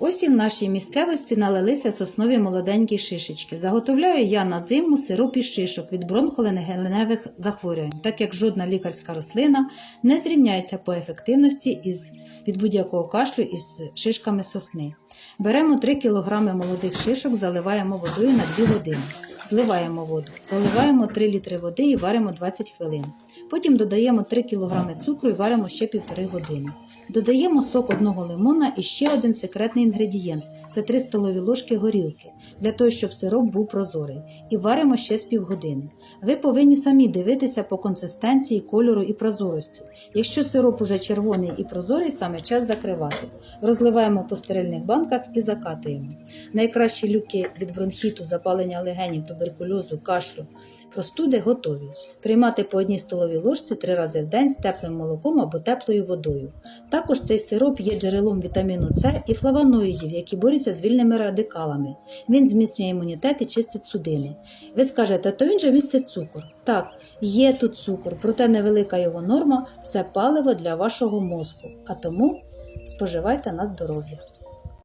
Ось і в нашій місцевості налилися соснові молоденькі шишечки. Заготовляю я на зиму сироп із шишок від бронхоленгеневих захворювань, так як жодна лікарська рослина не зрівняється по ефективності із, від будь-якого кашлю із шишками сосни. Беремо 3 кг молодих шишок, заливаємо водою на 2 години. Вливаємо воду, заливаємо 3 літри води і варимо 20 хвилин. Потім додаємо 3 кг цукру і варимо ще 1,5 години. Додаємо сок одного лимона і ще один секретний інгредієнт це 3 столові ложки горілки, для того, щоб сироп був прозорий. І варимо ще з півгодини. Ви повинні самі дивитися по консистенції, кольору і прозорості. Якщо сироп уже червоний і прозорий, саме час закривати. Розливаємо по стерильних банках і закатуємо. Найкращі люки від бронхіту, запалення легенів, туберкульозу, кашлю, простуди готові. Приймати по одній столовій ложці три рази в день з теплим молоком або теплою водою. Також цей сироп є джерелом вітаміну С і флавоноїдів, які борються з вільними радикалами. Він зміцнює імунітет і чистить судини. Ви скажете, то він же містить цукор. Так, є тут цукор, проте невелика його норма це паливо для вашого мозку, а тому споживайте на здоров'я.